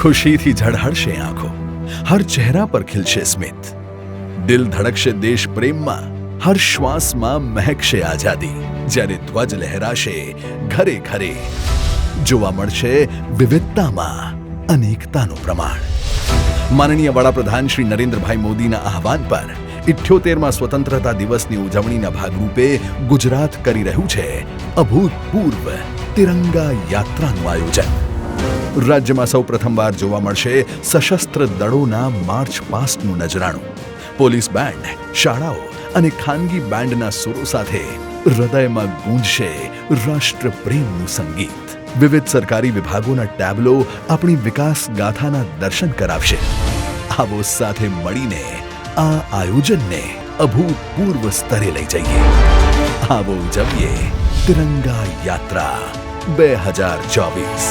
ખુશીથી ઝળહળશે આંખો. હર ચહેરા પર ખીલશે સ્મિત. દિલ ધડકશે દેશ પ્રેમમાં, હર શ્વાસમાં મહેકશે આઝાદી. જ્યારે ધ્વજ લહેરાશે, ઘરે ઘરે. જોવા મળશે વિવિધતામાં અનેકતાનું પ્રમાણ. માનનીય વડાપ્રધાન શ્રી નરેન્દ્રભાઈ મોદીના આહવાન પર ઇઠ્યોતેરમાં સ્વતંત્રતા દિવસની ઉજવણીના ભાગરૂપે ગુજરાત કરી રહ્યું છે અભૂતપૂર્વ તિરંગા યાત્રાનું આયોજન. રાજ્યમાં સૌ પ્રથમવાર જોવા મળશે સશસ્ત્ર દળોના માર્ચ પાસ્ટનું નજરાણું. પોલીસ બેન્ડ, શાળાઓ અને ખાનગી બેન્ડના સુરો સાથે હૃદયમાં ગૂંજશે રાષ્ટ્રપ્રેમનું સંગીત. વિવિધ સરકારી વિભાગોના ટેબલો આપણી વિકાસ ગાથાના દર્શન કરાવશે. આવો સાથે મળીને આ આયોજનને અભૂતપૂર્વ સ્તરે લઈ જઈએ. આવો ઉજવીએ તિરંગા યાત્રા બે હજાર ચોવીસ.